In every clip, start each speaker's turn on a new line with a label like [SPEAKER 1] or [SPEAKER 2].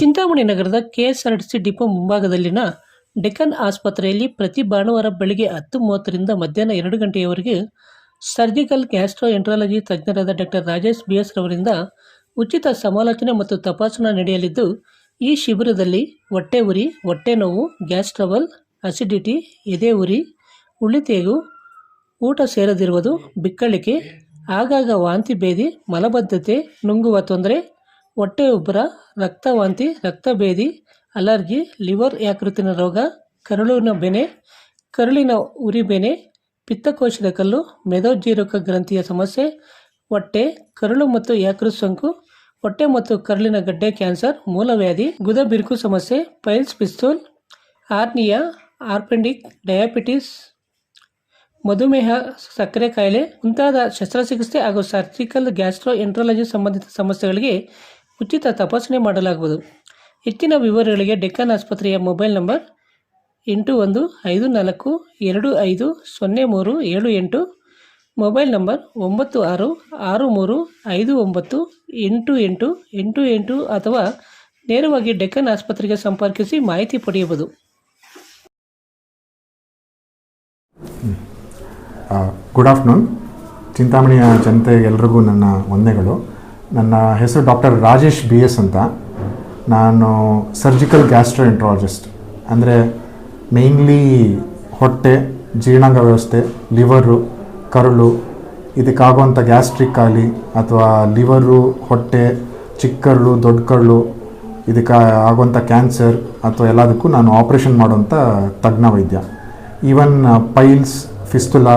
[SPEAKER 1] ಚಿಂತಾಮಣಿ ನಗರದ KSRTC depot ಮುಂಭಾಗದಲ್ಲಿನ Deccan ಆಸ್ಪತ್ರೆಯಲ್ಲಿ ಪ್ರತಿ ಭಾನುವಾರ ಬೆಳಗ್ಗೆ ಹತ್ತು ಮೂವತ್ತರಿಂದ ಮಧ್ಯಾಹ್ನ ಎರಡು ಗಂಟೆಯವರೆಗೆ ಸರ್ಜಿಕಲ್ ಗ್ಯಾಸ್ಟ್ರೋ ಎಂಟ್ರಾಲಜಿ ತಜ್ಞರಾದ ಡಾಕ್ಟರ್ ರಾಜೇಶ್ ಬಿ ಎಸ್ ರವರಿಂದ ಉಚಿತ ಸಮಾಲೋಚನೆ ಮತ್ತು ತಪಾಸಣಾ ನಡೆಯಲಿದ್ದು, ಈ ಶಿಬಿರದಲ್ಲಿ ಹೊಟ್ಟೆ ಉರಿ, ಹೊಟ್ಟೆ ನೋವು, ಗ್ಯಾಸ್ ಟ್ರಬಲ್, ಅಸಿಡಿಟಿ, ಎದೆ ಉರಿ ಉಳಿತೇಗು ಊಟ ಸೇರದಿರುವುದು, ಬಿಕ್ಕಳಿಕೆ, ಆಗಾಗ ವಾಂತಿ ಭೇದಿ, ಮಲಬದ್ಧತೆ, ನುಂಗುವ ತೊಂದರೆ ಹೊಟ್ಟೆ ಉಬ್ಬರ ರಕ್ತವಾಂತಿ, ರಕ್ತಭೇದಿ, ಅಲರ್ಜಿ, ಲಿವರ್ ಯಾಕೃತಿನ ರೋಗ, ಕರುಳಿನ ಬೆನೆ, ಕರುಳಿನ ಉರಿಬೆನೆ ಪಿತ್ತಕೋಶದ ಕಲ್ಲು ಮೆದೋಜೀರಕ ಗ್ರಂಥಿಯ ಸಮಸ್ಯೆ, ಹೊಟ್ಟೆ, ಕರುಳು ಮತ್ತು ಯಾಕೃತ್ ಸೋಂಕು, ಹೊಟ್ಟೆ ಮತ್ತು ಕರುಳಿನ ಗಡ್ಡೆ ಕ್ಯಾನ್ಸರ್, ಮೂಲವ್ಯಾಧಿ, ಗುದ ಬಿರುಕು ಸಮಸ್ಯೆ, ಪೈಲ್ಸ್ ಪಿಸ್ತೂಲ್, ಆರ್ನಿಯಾ, ಆರ್ಪೆಂಡಿಕ್, ಡಯಾಬಿಟಿಸ್, ಮಧುಮೇಹ, ಸಕ್ಕರೆ ಕಾಯಿಲೆ, ಮುಂತಾದ ಶಸ್ತ್ರಚಿಕಿತ್ಸೆ ಹಾಗೂ ಸರ್ಜಿಕಲ್ ಗ್ಯಾಸ್ಟ್ರೋ ಎಂಟ್ರಾಲಜಿ ಸಂಬಂಧಿತ ಸಮಸ್ಯೆಗಳಿಗೆ ಉಚಿತ ತಪಾಸಣೆ ಮಾಡಲಾಗುವುದು. ಹೆಚ್ಚಿನ ವಿವರಗಳಿಗೆ ಡೆಕ್ಕನ್ ಆಸ್ಪತ್ರೆಯ ಮೊಬೈಲ್ ನಂಬರ್ ಎಂಟು ಒಂದು ಐದು ನಾಲ್ಕು ಎರಡು ಐದು ಸೊನ್ನೆ ಮೂರು ಏಳು ಎಂಟು, ಮೊಬೈಲ್ ನಂಬರ್ ಒಂಬತ್ತು ಆರು ಆರು ಮೂರು ಐದು ಒಂಬತ್ತು ಎಂಟು ಎಂಟು ಎಂಟು ಎಂಟು ಅಥವಾ ನೇರವಾಗಿ ಡೆಕ್ಕನ್ ಆಸ್ಪತ್ರೆಗೆ ಸಂಪರ್ಕಿಸಿ ಮಾಹಿತಿ ಪಡೆಯಬಹುದು.
[SPEAKER 2] ಗುಡ್ ಆಫ್ಟರ್ನೂನ್ ಚಿಂತಾಮಣಿಯ ಜನತೆಗೆಲ್ರಿಗೂ ನನ್ನ ವಂದನೆಗಳು. ನನ್ನ ಹೆಸರು ಡಾಕ್ಟರ್ ರಾಜೇಶ್ ಬಿ ಎಸ್ ಅಂತ. ನಾನು ಸರ್ಜಿಕಲ್ ಗ್ಯಾಸ್ಟ್ರೋಎಂಟ್ರಾಲಜಿಸ್ಟ್. ಅಂದರೆ ಮೇಯ್ನ್ಲಿ ಹೊಟ್ಟೆ, ಜೀರ್ಣಾಂಗ ವ್ಯವಸ್ಥೆ, ಲಿವರು, ಕರುಳು ಇದಕ್ಕಾಗುವಂಥ ಗ್ಯಾಸ್ಟ್ರಿಕ್ ಆಗಲಿ ಅಥವಾ ಲಿವರು, ಹೊಟ್ಟೆ ಚಿಕ್ಕ ಕರುಳು ದೊಡ್ಡ ಕರುಳು ಇದಕ್ಕೆ ಆಗುವಂಥ ಕ್ಯಾನ್ಸರ್ ಅಥವಾ ಎಲ್ಲದಕ್ಕೂ ನಾನು ಆಪ್ರೇಷನ್ ಮಾಡುವಂಥ ತಜ್ಞ ವೈದ್ಯ. ಈವನ್ ಪೈಲ್ಸ್, ಫಿಸ್ತುಲಾ,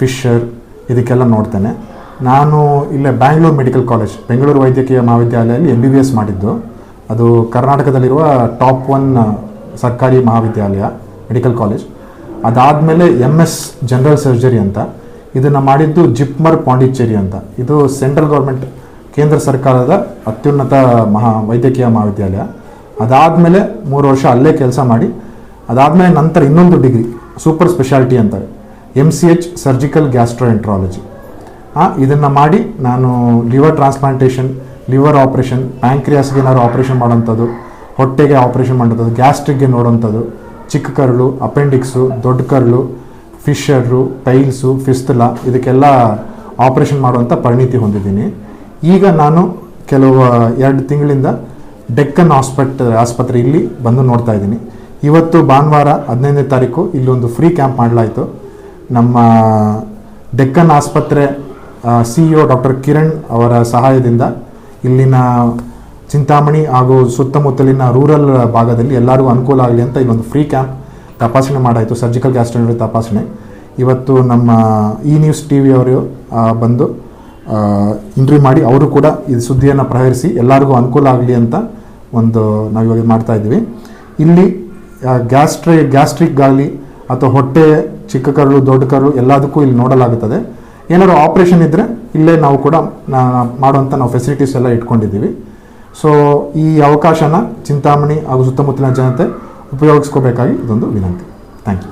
[SPEAKER 2] ಫಿಶರ್, ಇದಕ್ಕೆಲ್ಲ ನೋಡ್ತೇನೆ. ನಾನು ಇಲ್ಲೇ ಬ್ಯಾಂಗ್ಳೂರು ಮೆಡಿಕಲ್ ಕಾಲೇಜ್ ಬೆಂಗಳೂರು ವೈದ್ಯಕೀಯ ಮಹಾವಿದ್ಯಾಲಯದಲ್ಲಿ ಎಂ ಬಿ ಬಿ ಎಸ್ ಮಾಡಿದ್ದು. ಅದು ಕರ್ನಾಟಕದಲ್ಲಿರುವ ಟಾಪ್ ಒನ್ ಸರ್ಕಾರಿ ಮಹಾವಿದ್ಯಾಲಯ ಮೆಡಿಕಲ್ ಕಾಲೇಜ್ ಅದಾದಮೇಲೆ ಎಂ ಎಸ್ ಜನರಲ್ ಸರ್ಜರಿ ಅಂತ. ಇದನ್ನು ಮಾಡಿದ್ದು ಜಿಪ್ಮರ್ ಪಾಂಡಿಚೇರಿ ಅಂತ. ಇದು ಸೆಂಟ್ರಲ್ ಗೌರ್ಮೆಂಟ್ ಕೇಂದ್ರ ಸರ್ಕಾರದ ಅತ್ಯುನ್ನತ ಮಹಾ, ವೈದ್ಯಕೀಯ ಮಹಾವಿದ್ಯಾಲಯ. ಅದಾದಮೇಲೆ ಮೂರು ವರ್ಷ ಅಲ್ಲೇ ಕೆಲಸ ಮಾಡಿ. ಅದಾದಮೇಲೆ ನಂತರ ಇನ್ನೊಂದು ಡಿಗ್ರಿ ಸೂಪರ್ ಸ್ಪೆಷಾಲಿಟಿ ಅಂತಾರೆ M C H surgical gastroenterology ಇದನ್ನು ಮಾಡಿ ನಾನು ಲಿವರ್ ಟ್ರಾನ್ಸ್ಪ್ಲಾಂಟೇಷನ್, ಲಿವರ್ ಆಪ್ರೇಷನ್, ಪ್ಯಾಂಕ್ರಿಯಾಸ್ಗೆ ಏನಾದ್ರು ಆಪ್ರೇಷನ್ ಮಾಡೋಂಥದ್ದು ಹೊಟ್ಟೆಗೆ ಆಪ್ರೇಷನ್ ಮಾಡೋಂಥದ್ದು ಗ್ಯಾಸ್ಟ್ರಿಕ್ಗೆ ನೋಡೋಂಥದ್ದು ಚಿಕ್ಕ ಕರಳು, ಅಪೆಂಡಿಕ್ಸು, ದೊಡ್ಡ ಕರಳು ಫಿಶರು ಟೈಲ್ಸು, ಫಿಸ್ತಲ, ಇದಕ್ಕೆಲ್ಲ ಆಪ್ರೇಷನ್ ಮಾಡುವಂಥ ಪರಿಣಿತಿ ಹೊಂದಿದ್ದೀನಿ. ಈಗ ನಾನು ಕೆಲವು ಎರಡು ತಿಂಗಳಿಂದ ಡೆಕ್ಕನ್ ಹಾಸ್ಪಿಟ್ ಆಸ್ಪತ್ರೆ ಇಲ್ಲಿ ಬಂದು ನೋಡ್ತಾ ಇದ್ದೀನಿ. ಇವತ್ತು ಭಾನುವಾರ ಹದಿನೈದನೇ ತಾರೀಕು ಇಲ್ಲೊಂದು ಫ್ರೀ ಕ್ಯಾಂಪ್ ಮಾಡಲಾಯಿತು. ನಮ್ಮ ಡೆಕ್ಕನ್ ಆಸ್ಪತ್ರೆ ಸಿ ಇ ಡಾಕ್ಟರ್ ಕಿರಣ್ ಅವರ ಸಹಾಯದಿಂದ ಇಲ್ಲಿನ ಚಿಂತಾಮಣಿ ಹಾಗೂ ಸುತ್ತಮುತ್ತಲಿನ ರೂರಲ್ ಭಾಗದಲ್ಲಿ ಎಲ್ಲರಿಗೂ ಅನುಕೂಲ ಆಗಲಿ ಅಂತ ಇಲ್ಲೊಂದು ಫ್ರೀ ಕ್ಯಾಂಪ್ ತಪಾಸಣೆ ಮಾಡಾಯಿತು ಸರ್ಜಿಕಲ್ ಗ್ಯಾಸ್ಟ್ರೋನರಿ ತಪಾಸಣೆ. ಇವತ್ತು ನಮ್ಮ ಇ ನ್ಯೂಸ್ ಟಿ ವಿಯವರು ಬಂದು ಇಂಟ್ರ್ಯೂ ಮಾಡಿ ಅವರು ಕೂಡ ಈ ಸುದ್ದಿಯನ್ನು ಪ್ರಹರಿಸಿ ಎಲ್ಲರಿಗೂ ಅನುಕೂಲ ಆಗಲಿ ಅಂತ ಒಂದು ನಾವು ಇವಾಗ ಮಾಡ್ತಾ ಇದ್ದೀವಿ. ಇಲ್ಲಿ ಗ್ಯಾಸ್ಟ್ರಿ ಗ್ಯಾಸ್ಟ್ರಿಕ್ಗಾಗಲಿ ಅಥವಾ ಹೊಟ್ಟೆ ಚಿಕ್ಕ ಕರಳು, ದೊಡ್ಡ ಕರಳು ಎಲ್ಲದಕ್ಕೂ ಇಲ್ಲಿ ನೋಡಲಾಗುತ್ತದೆ. ಏನಾದ್ರು ಆಪ್ರೇಷನ್ ಇದ್ದರೆ ಇಲ್ಲೇ ನಾವು ಕೂಡ ಮಾಡುವಂಥ ನಾವು ಫೆಸಿಲಿಟೀಸ್ ಎಲ್ಲ ಇಟ್ಕೊಂಡಿದ್ದೀವಿ. ಸೊ ಈ ಅವಕಾಶನ ಚಿಂತಾಮಣಿ ಹಾಗೂ ಸುತ್ತಮುತ್ತಲಿನ ಜನತೆ ಉಪಯೋಗಿಸ್ಕೋಬೇಕಾಗಿ ಇದೊಂದು ವಿನಂತಿ. Thank you